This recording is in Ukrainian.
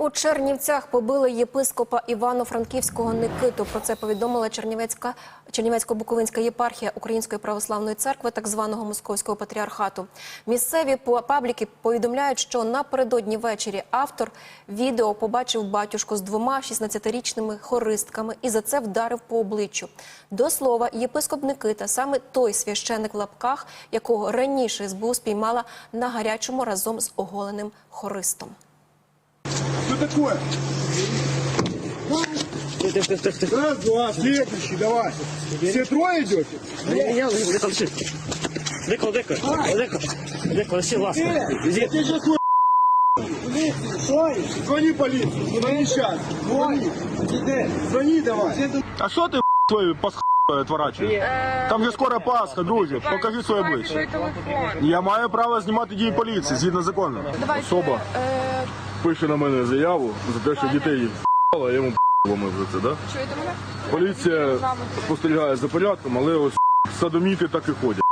У Чернівцях побили єпископа Івано-Франківського Никиту. Про це повідомила Чернівецька Чернівецько-Буковинська єпархія Української православної церкви, так званого московського патріархату. Місцеві пабліки повідомляють, що напередодні ввечері автор відео побачив батюшку з двома 16-річними хористками і за це вдарив по обличчю. До слова, єпископ Никита саме той священик в лапках, якого раніше СБУ спіймала на гарячому разом з оголеним хористом. Что такое? Раз, два, следующий, давай. Все трое идете? Я Декла, лиши. Декла, декла, декла, декла, лиши, ласка. Іди. Ты же свой Звони полицию, звони сейчас. Звони. Звони давай. А що ти твою пасху отворачуєш? Там же скоро Пасха, друзі. Покажи своє обличчя. Я маю право знімати дії поліції згідно закону. Особа пише на мене заяву за те, що дітей в***ла, я йому ломив за це, да? Поліція спостерігає за порядком, але ось садоміти так і ходять.